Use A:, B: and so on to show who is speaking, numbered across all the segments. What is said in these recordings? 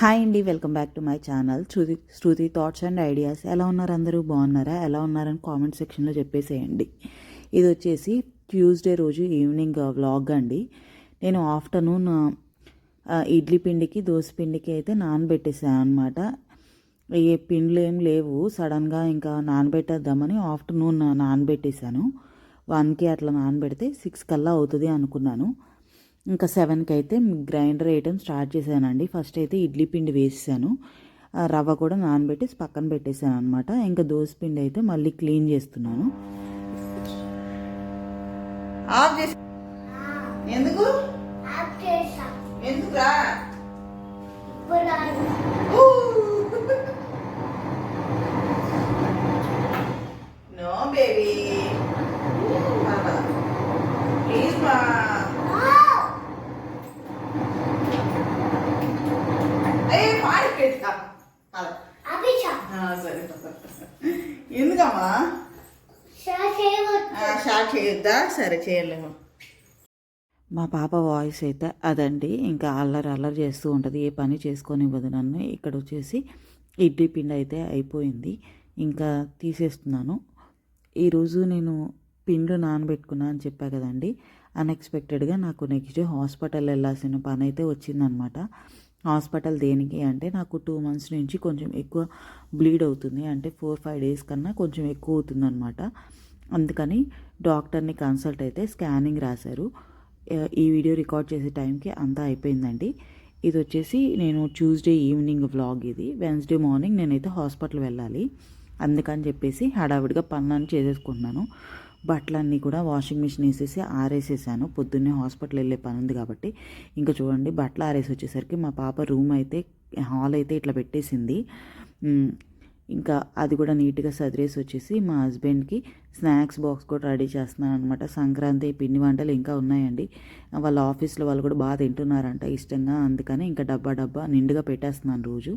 A: Hi అండి welcome back to my channel. Shruti Shruti thoughts and ideas. ఎలా ఉన్నారు అందరూ? బాగున్నారా? ఎలా ఉన్నారని కామెంట్ సెక్షన్లో చెప్పేసేయండి. ఇది వచ్చేసి ట్యూస్డే రోజు ఈవినింగ్ వ్లాగ్ అండి. నేను ఆఫ్టర్నూన్ ఇడ్లీ పిండికి దోశ పిండికి అయితే నానబెట్టేసాను అనమాట ఏ పిండ్లు ఏం లేవు. సడన్గా ఇంకా నానబెట్టేద్దామని ఆఫ్టర్నూన్ నానబెట్టేశాను. వన్కి అట్లా నానబెడితే సిక్స్ కల్లా అవుతుంది అనుకున్నాను. ఇంకా సెవెన్కి అయితే గ్రైండర్ వేయటం స్టార్ట్ చేశానండి. ఫస్ట్ అయితే ఇడ్లీ పిండి వేసేసాను. ఆ రవ్వ కూడా నానబెట్టి పక్కన పెట్టేశాను అనమాట ఇంకా దోశ పిండి అయితే మళ్ళీ క్లీన్ చేస్తున్నాను.
B: ఆఫ్ చేసి ఎందుకు? ఎందుకురా? నో బేబీ ప్లీజ్ మా అయ్యే పాడి పెడతా సరే ఎందుకమ్మా? షార్ట్ చేయొద్దా? సరే చేయలేము.
A: మా పాప వాయిస్ అయితే అదండి. ఇంకా అల్లరి అల్లరి చేస్తూ ఉంటుంది. ఏ పని చేసుకొని ఇవ్వదు నన్ను. ఇక్కడ వచ్చేసి ఇడ్లీ పిండి అయితే అయిపోయింది. ఇంకా తీసేస్తున్నాను. ఈరోజు నేను పిండి నానబెట్టుకున్నా అని చెప్పా కదండి. అన్ఎక్స్పెక్టెడ్గా నాకు నెక్స్ట్ డే హాస్పిటల్ వెళ్ళాల్సిన పని అయితే వచ్చిందనమాట. హాస్పిటల్ దేనికి అంటే నాకు టూ మంత్స్ నుంచి కొంచెం ఎక్కువ బ్లీడ్ అవుతుంది. అంటే ఫోర్ ఫైవ్ డేస్ కన్నా కొంచెం ఎక్కువ అవుతుందన్నమాట. అందుకని డాక్టర్ని కన్సల్ట్ అయితే స్కానింగ్ రాశారు. ఈ వీడియో రికార్డ్ చేసే టైంకి అంతా అయిపోయిందండి. ఇది వచ్చేసి నేను ట్యూస్డే ఈవినింగ్ వ్లాగ్ ఇది. వెన్స్డే మార్నింగ్ నేనైతే హాస్పిటల్ వెళ్ళాలి. అందుకని చెప్పేసి హడావిడిగా పనులన్నీ చేసేసుకుంటున్నాను. బట్టలన్నీ కూడా వాషింగ్ మిషన్ వేసేసి ఆరేసేసాను. పొద్దున్నే హాస్పిటల్ వెళ్ళే పని ఉంది కాబట్టి. ఇంకా చూడండి బట్టలు ఆరేసి వచ్చేసరికి మా పాప రూమ్ అయితే హాల్ అయితే ఇట్లా పెట్టేసింది. ఇంకా అది కూడా నీట్గా సదిరేసి వచ్చేసి మా హస్బెండ్కి స్నాక్స్ బాక్స్ కూడా రెడీ చేస్తున్నాను అనమాట సంక్రాంతి పిండి వంటలు ఇంకా ఉన్నాయండి. వాళ్ళ ఆఫీస్లో వాళ్ళు కూడా బాగా తింటున్నారంట ఇష్టంగా. అందుకని ఇంకా డబ్బా డబ్బా నిండుగా పెట్టేస్తున్నాను రోజు.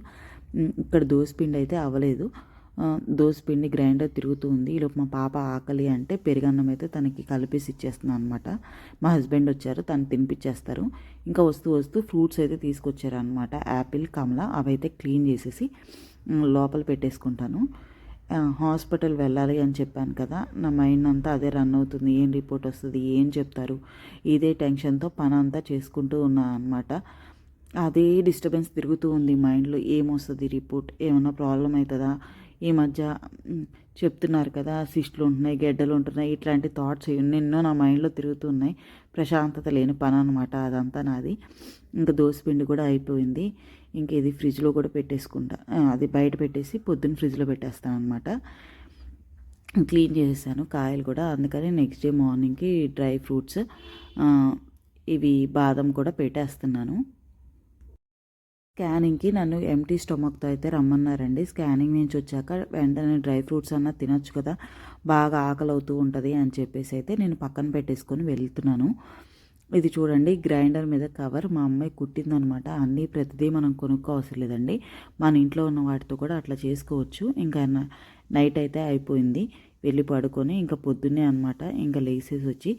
A: ఇక్కడ దోశ పిండి అయితే అవ్వలేదు. ఆ, పిండి గ్రైండర్ తిరుగుతూ ఉంది. ఈలోపు మా పాప ఆకలి అంటే పెరుగన్నం అయితే తనకి కలిపేసి ఇచ్చేస్తున్నాను అనమాట మా హస్బెండ్ వచ్చారు తను తినిపించేస్తారు ఇంకా వస్తూ వస్తూ ఫ్రూట్స్ అయితే తీసుకొచ్చారు అనమాట యాపిల్ కమల అవైతే క్లీన్ చేసేసి లోపల పెట్టేసుకుంటాను. హాస్పిటల్ వెళ్ళాలి అని చెప్పాను కదా నా మైండ్ అంతా అదే రన్ అవుతుంది. ఏం రిపోర్ట్ వస్తుంది ఏం చెప్తారు? ఇదే టెన్షన్తో పని అంతా చేసుకుంటూ ఉన్నాను అనమాట అదే డిస్టర్బెన్స్ తిరుగుతూ ఉంది మైండ్లో. ఏమొస్తుంది రిపోర్ట్? ఏమైనా ప్రాబ్లం అవుతుందా? ఈ మధ్య చెప్తున్నారు కదా సిస్టులు ఉంటున్నాయి గెడ్డలు ఉంటున్నాయి ఇట్లాంటి థాట్స్ ఎన్నెన్నో నా మైండ్లో తిరుగుతున్నాయి ప్రశాంతత లేని పని అనమాట అదంతా నాది. ఇంకా పిండి కూడా అయిపోయింది. ఇంక ఇది ఫ్రిడ్జ్లో కూడా పెట్టేసుకుంటా. అది బయట పెట్టేసి పొద్దున్న ఫ్రిడ్జ్లో పెట్టేస్తాను అనమాట క్లీన్ చేసేసాను కాయలు కూడా. అందుకని నెక్స్ట్ డే మార్నింగ్కి డ్రై ఫ్రూట్స్ ఇవి బాదం కూడా పెట్టేస్తున్నాను. స్కానింగ్కి నన్ను ఎంటీ స్టొమక్తో అయితే రమ్మన్నారండి. స్కానింగ్ నుంచి వచ్చాక వెంటనే డ్రై ఫ్రూట్స్ అన్నా తినొచ్చు కదా బాగా ఆకలి అవుతూ ఉంటుంది అని చెప్పేసి అయితే నేను పక్కన పెట్టేసుకొని వెళ్తున్నాను. ఇది చూడండి గ్రైండర్ మీద కవర్ మా అమ్మాయి కుట్టిందనమాట. అన్నీ ప్రతిదీ మనం కొనుక్కోవసరం లేదండి. మన ఇంట్లో ఉన్న వాటితో కూడా అట్లా చేసుకోవచ్చు. ఇంకా నైట్ అయితే అయిపోయింది. వెళ్ళి పడుకొని ఇంకా పొద్దున్నే అనమాట ఇంకా లేసేసి వచ్చి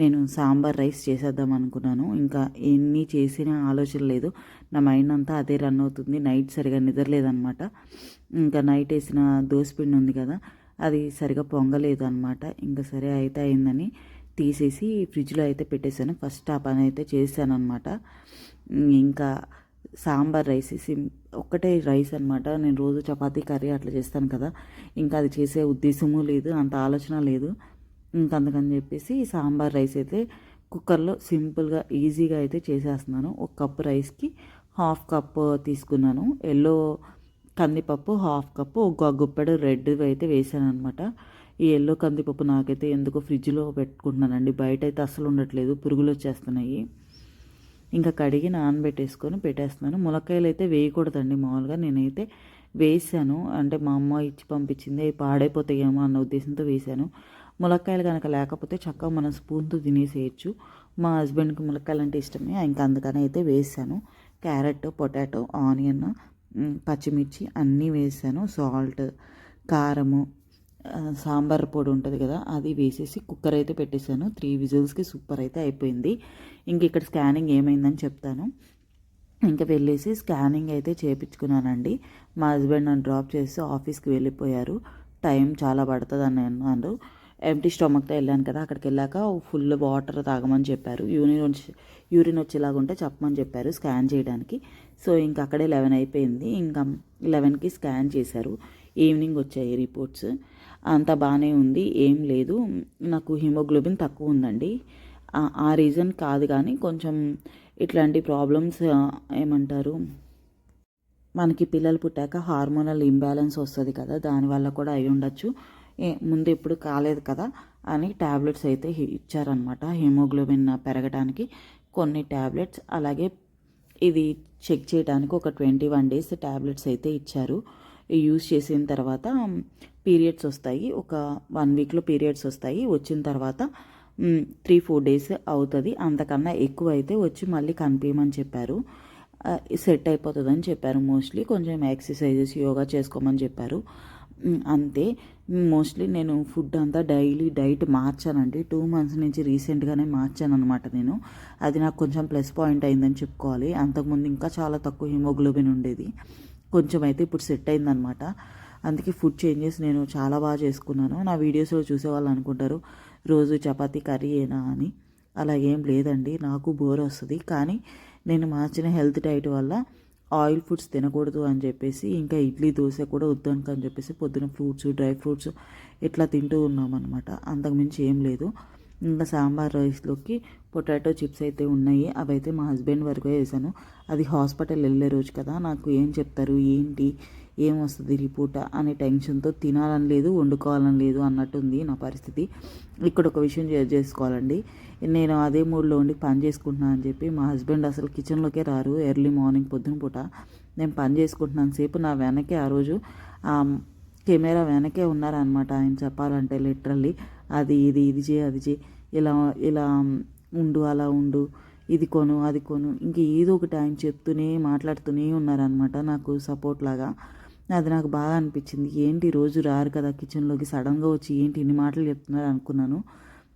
A: నేను సాంబార్ రైస్ చేసేద్దాం అనుకున్నాను. ఇంకా ఎన్ని చేసిన ఆలోచన లేదు. నా మైండ్ అంతా అదే రన్ అవుతుంది. నైట్ సరిగా నిద్రలేదనమాట ఇంకా నైట్ వేసిన దోసపిండి ఉంది కదా అది సరిగా పొంగలేదు అనమాట ఇంకా సరే అయితే అయిందని తీసేసి ఫ్రిడ్జ్లో అయితే పెట్టేశాను. ఫస్ట్ ఆ పని అయితే చేశాను అనమాట ఇంకా సాంబార్ రైస్ సిం ఒక్కటే రైస్ అనమాట నేను రోజు చపాతీ కర్రీ అట్లా చేస్తాను కదా. ఇంకా అది చేసే ఉద్దేశము లేదు అంత ఆలోచన లేదు. ఇంకా అందుకని చెప్పేసి సాంబార్ రైస్ అయితే కుక్కర్లో సింపుల్గా ఈజీగా అయితే చేసేస్తున్నాను. ఒక కప్పు రైస్కి హాఫ్ కప్ తీసుకున్నాను. ఎల్లో కందిపప్పు హాఫ్ కప్పు ఒక గుప్పెడు రెడ్ అయితే వేసాను అనమాట ఈ ఎల్లో కందిపప్పు నాకైతే ఎందుకో ఫ్రిడ్జ్లో పెట్టుకుంటున్నానండి. బయట అయితే అసలు ఉండట్లేదు. పురుగులు వచ్చేస్తున్నాయి. ఇంకా కడిగి నానబెట్టేసుకొని పెట్టేస్తున్నాను. ములక్కాయలు అయితే వేయకూడదండి మామూలుగా. నేనైతే వేసాను అంటే మా అమ్మ ఇచ్చి పంపించింది. అవి పాడైపోతాయేమో అన్న ఉద్దేశంతో వేసాను ములక్కాయలు కనుక లేకపోతే చక్కగా మనం స్పూన్తో తినేసేయచ్చు. మా హస్బెండ్కి ములక్కాయలు అంటే ఇష్టమే. ఇంకా అందుకని అయితే వేసాను క్యారెట్ పొటాటో ఆనియన్ పచ్చిమిర్చి అన్నీ వేసాను సాల్ట్ కారము సాంబార్ పొడి ఉంటుంది కదా అది వేసేసి కుక్కర్ అయితే పెట్టేశాను. త్రీ విజిల్స్కి సూపర్ అయితే అయిపోయింది. ఇంక ఇక్కడ స్కానింగ్ ఏమైందని చెప్తాను. ఇంకా వెళ్ళేసి స్కానింగ్ అయితే చేయించుకున్నానండి మా హస్బెండ్ నన్ను డ్రాప్ చేసి ఆఫీస్కి వెళ్ళిపోయారు. టైం చాలా పడుతుంది అని అన్నారు ఎంటీ స్టమక్తో వెళ్ళాను కదా అక్కడికి వెళ్ళాక ఫుల్ వాటర్ తాగమని చెప్పారు. యూరిన్ వచ్చి యూరిన్ వచ్చేలాగా ఉంటే చెప్పమని చెప్పారు స్కాన్ చేయడానికి. సో ఇంకా అక్కడే లెవెన్ అయిపోయింది. ఇంకా లెవెన్కి స్కాన్ చేశారు. ఈవినింగ్ వచ్చాయి రిపోర్ట్స్. అంతా బాగానే ఉంది ఏం లేదు. నాకు హిమోగ్లోబిన్ తక్కువ ఉందండి. ఆ- రీజన్ కాదు కానీ కొంచెం ఇట్లాంటి ప్రాబ్లమ్స్ ఏమంటారు మనకి పిల్లలు పుట్టాక హార్మోనల్ ఇంబ్యాలెన్స్ వస్తుంది కదా దానివల్ల కూడా అయి ఉండొచ్చు. ముందు ఎప్పుడు కాలేదు కదా అని ట్యాబ్లెట్స్ అయితే ఇచ్చారనమాట హిమోగ్లోబిన్ పెరగడానికి కొన్ని ట్యాబ్లెట్స్ అలాగే ఇది చెక్ చేయడానికి ఒక ట్వంటీ వన్ డేస్ ట్యాబ్లెట్స్ అయితే ఇచ్చారు. యూస్ చేసిన తర్వాత పీరియడ్స్ వస్తాయి. ఒక వన్ వీక్లో పీరియడ్స్ వస్తాయి. వచ్చిన తర్వాత త్రీ ఫోర్ డేస్ అవుతుంది. అంతకన్నా ఎక్కువ అయితే వచ్చి మళ్ళీ కనిపించమని చెప్పారు. సెట్ అయిపోతుందని చెప్పారు మోస్ట్లీ. కొంచెం ఎక్సర్సైజెస్ యోగా చేసుకోమని చెప్పారు. అంతే. మోస్ట్లీ నేను ఫుడ్ అంతా డైలీ డైట్ మార్చానండి. టూ మంత్స్ నుంచి రీసెంట్గానే మార్చాను అనమాట నేను. అది నాకు కొంచెం ప్లస్ పాయింట్ అయిందని చెప్పుకోవాలి. అంతకుముందు ఇంకా చాలా తక్కువ హిమోగ్లోబిన్ ఉండేది. కొంచెం అయితే ఇప్పుడు సెట్ అయిందనమాట. అందుకే ఫుడ్ చేంజెస్ నేను చాలా బాగా చేసుకున్నాను. నా వీడియోస్లో చూసే వాళ్ళు అనుకుంటారు రోజు చపాతీ కర్రీ ఏనా అని. అలా ఏం లేదండి నాకు బోర్ వస్తుంది. కానీ నేను మార్చిన హెల్త్ డైట్ వల్ల ఆయిల్ ఫుడ్స్ తినకూడదు అని చెప్పేసి ఇంకా ఇడ్లీ దోశ కూడా వద్దనుక అని చెప్పేసి పొద్దున ఫ్రూట్స్ డ్రై ఫ్రూట్స్ ఇట్లా తింటూ ఉన్నాం అనమాట అంతకుమించి ఏం లేదు. ఇంకా సాంబార్ రైస్లోకి పొటాటో చిప్స్ అయితే ఉన్నాయి. అవైతే మా హస్బెండ్ వరకు వేసాను అది హాస్పిటల్ వెళ్ళే రోజు కదా నాకు ఏం చెప్తారు ఏంటి ఏం వస్తుంది రిపోర్ట్ అనే టెన్షన్తో తినాలని లేదు వండుకోవాలని లేదు అన్నట్టుంది నా పరిస్థితి. ఇక్కడ ఒక విషయం షేర్ చేసుకోవాలండి. నేను అదే మూడ్లో ఉండి పని చేసుకుంటున్నాను అని చెప్పి మా హస్బెండ్ అసలు కిచెన్లోకే రారు ఎర్లీ మార్నింగ్ పొద్దున పూట. నేను పని చేసుకుంటున్నాను. సేపు నా వెనకే ఆ రోజు కెమెరా వెనకే ఉన్నారనమాట ఆయన చెప్పాలంటే లిటరల్లీ అది ఇది ఇది చేయి అది చేయి. ఇలా ఇలా ఉండు అలా ఉండు. ఇది కొను అది కొను. ఇంక ఏదో ఒకటి ఆయన చెప్తూనే మాట్లాడుతూనే ఉన్నారనమాట నాకు సపోర్ట్ లాగా. అది నాకు బాగా అనిపించింది. ఏంటి రోజు రారు కదా కిచెన్లోకి సడన్గా వచ్చి ఏంటి ఇన్ని మాటలు చెప్తున్నారు అనుకున్నాను.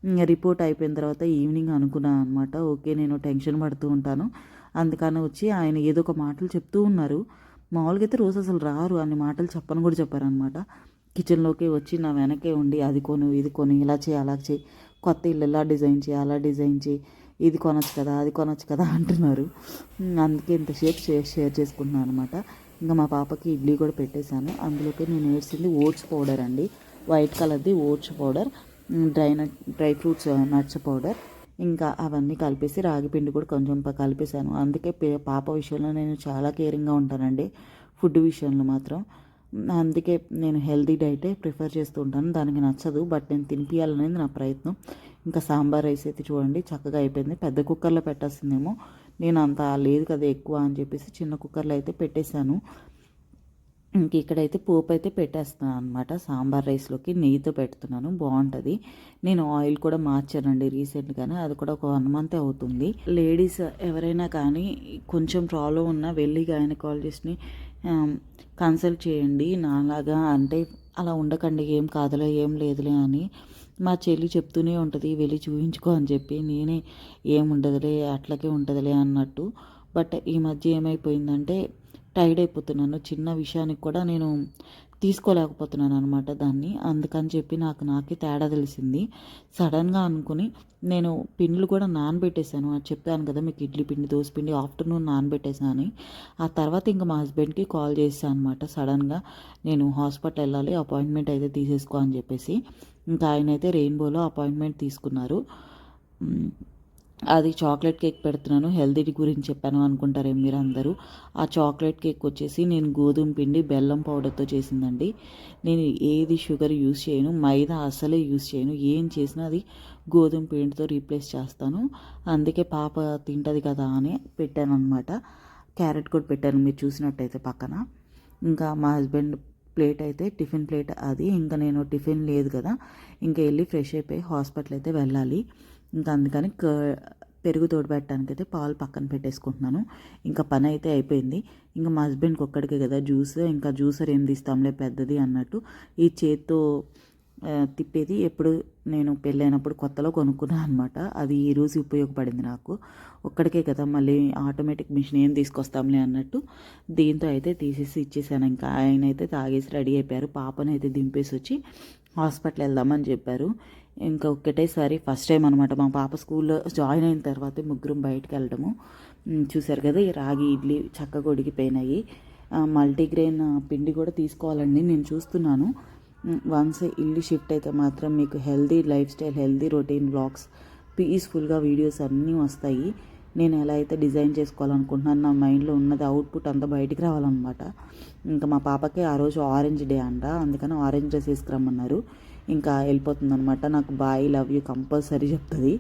A: ఇంకా రిపోర్ట్ అయిపోయిన తర్వాత ఈవినింగ్ అనుకున్నాను అనమాట ఓకే నేను టెన్షన్ పడుతూ ఉంటాను. అందుకని వచ్చి ఆయన ఏదో ఒక మాటలు చెప్తూ ఉన్నారు. మామూలుగా అయితే రోజు అసలు రారు. అన్ని మాటలు చెప్పని కూడా చెప్పారనమాట కిచెన్లోకి వచ్చి నా వెనకే ఉండి అది కొను ఇది కొను ఇలా చేయి అలా చేయి కొత్త ఇల్లు ఇలా డిజైన్ చేయి అలా డిజైన్ చేయి ఇది కొనొచ్చు కదా అది కొనొచ్చు కదా అంటున్నారు. అందుకే ఇంతసేపు షేర్ షేర్ చేసుకుంటున్నాను అనమాట. ఇంకా మా పాపకి ఇడ్లీ కూడా పెట్టేశాను. అందులోకి నేను వేసింది ఓట్స్ పౌడర్ అండి. వైట్ కలర్ది oats powder dry nut dry fruits nuts powder. ఇంకా అవన్నీ కలిపేసి రాగి పిండి కూడా కొంచెం కలిపేశాను. అందుకే పే- పాప విషయంలో నేను చాలా కేరింగ్గా ఉంటానండి. ఫుడ్ విషయంలో మాత్రం. అందుకే నేను హెల్తీ డైటే ప్రిఫర్ చేస్తూ ఉంటాను. దానికి నచ్చదు బట్ నేను తినిపించాలనేది నా ప్రయత్నం. ఇంకా సాంబార్ రైస్ అయితే చూడండి చక్కగా అయిపోయింది. పెద్ద కుక్కర్లో పెట్టేస్తుందేమో నేను అంత లేదు కదా ఎక్కువ అని చెప్పేసి చిన్న కుక్కర్లో అయితే పెట్టేశాను. ఇంక ఇక్కడైతే పోపు అయితే పెట్టేస్తున్నాను అనమాట సాంబార్ రైస్లోకి నెయ్యితో పెడుతున్నాను. బాగుంటుంది. నేను ఆయిల్ కూడా మార్చానండి రీసెంట్గానే. అది కూడా ఒక వన్ మంత్ అవుతుంది. లేడీస్ ఎవరైనా కానీ కొంచెం ప్రాబ్లం ఉన్నా వెళ్ళి గైనకాలజిస్ట్ని కన్సల్ట్ చేయండి. నాలాగా అంటే అలా ఉండకండి. ఏం కాదులే ఏం లేదులే అని మా చెల్లి చెప్తూనే ఉంటుంది. వెళ్ళి చూపించుకో అని చెప్పి నేనే ఏం ఉండదులే అట్లకే ఉంటుందిలే అన్నట్టు. బట్ ఈ మధ్య ఏమైపోయిందంటే టైర్డ్ అయిపోతున్నాను. చిన్న విషయానికి కూడా నేను తీసుకోలేకపోతున్నాను అనమాట దాన్ని. అందుకని చెప్పి నాకు నాకే తేడా తెలిసింది. సడన్గా అనుకుని నేను పిండ్లు కూడా నానబెట్టేశాను. అది చెప్పాను కదా మీకు ఇడ్లీ పిండి దోశ పిండి ఆఫ్టర్నూన్ నానబెట్టేశాను అని. ఆ తర్వాత ఇంకా మా హస్బెండ్కి కాల్ చేశాను అనమాట సడన్గా నేను హాస్పిటల్ వెళ్ళాలి అపాయింట్మెంట్ అయితే తీసేసుకో అని చెప్పేసి. ఇంకా ఆయన అయితే రెయిన్బోలో అపాయింట్మెంట్ తీసుకున్నారు. అది చాక్లెట్ కేక్ పెడుతున్నాను హెల్తీ గురించి చెప్పాను అనుకుంటారే మీరు అందరూ. ఆ చాక్లెట్ కేక్ వచ్చేసి నేను గోధుమ పిండి బెల్లం పౌడర్తో చేసిందండి. నేను ఏది షుగర్ యూస్ చేయను మైదా అసలే యూస్ చేయను. ఏం చేసినా అది గోధుమ పిండితో రీప్లేస్ చేస్తాను. అందుకే పాప తింటుంది కదా అని పెట్టాను అనమాట క్యారెట్ కూడా పెట్టాను మీరు చూసినట్టయితే పక్కన. ఇంకా మా హస్బెండ్ ప్లేట్ అయితే టిఫిన్ ప్లేట్ అది. ఇంకా నేను టిఫిన్ లేదు కదా ఇంకా వెళ్ళి ఫ్రెష్ అయిపోయి హాస్పిటల్ అయితే వెళ్ళాలి. ఇంకా అందుకని క- పెరుగు తోడబెట్టడానికి అయితే పాలు పక్కన పెట్టేసుకుంటున్నాను. ఇంకా పని అయితే అయిపోయింది. ఇంకా మా హస్బెండ్కి ఒక్కడికే కదా జ్యూస్. ఇంకా జ్యూసర్ ఏం తీస్తాంలే పెద్దది అన్నట్టు ఈ చేత్తో తిప్పేది ఎప్పుడు నేను పెళ్ళైనప్పుడు కొత్తలో కొనుక్కున్నాను అనమాట అది ఈ రోజు ఉపయోగపడింది నాకు. ఒక్కడికే కదా మళ్ళీ ఆటోమేటిక్ మిషన్ ఏం తీసుకొస్తాంలే అన్నట్టు దీంతో అయితే తీసేసి ఇచ్చేసాను. ఇంకా ఆయన అయితే తాగేసి రెడీ అయిపోయారు. పాపను అయితే దింపేసి వచ్చి హాస్పిటల్ వెళ్దామని చెప్పారు. ఇంకా ఒక్కటేసారి ఫస్ట్ టైం అనమాట మా పాప స్కూల్లో జాయిన్ అయిన తర్వాత ముగ్గురం బయటకు వెళ్ళడము. చూశారు కదా ఈ రాగి ఇడ్లీ చక్కగా ఉడికిపోయినాయి. మల్టీగ్రెయిన్ పిండి కూడా తీసుకోవాలండి నేను చూస్తున్నాను. వన్స్ ఇల్లు షిఫ్ట్ అయితే మాత్రం మీకు healthy lifestyle healthy routine blogs పీస్ఫుల్గా వీడియోస్ అన్నీ వస్తాయి. నేను ఎలా అయితే డిజైన్ చేసుకోవాలనుకుంటున్నాను నా మైండ్లో ఉన్నది అవుట్పుట్ అంతా బయటికి రావాలన్నమాట. ఇంకా మా పాపకి ఆ రోజు ఆరెంజ్ డే అంట అందుకని ఆరెంజ్ డ్రెస్ తీసుకురమ్మన్నారు ఇంకా వెళ్ళిపోతుంది అనమాట నాకు బాయ్ లవ్ యూ కంపల్సరీ చెప్తుంది.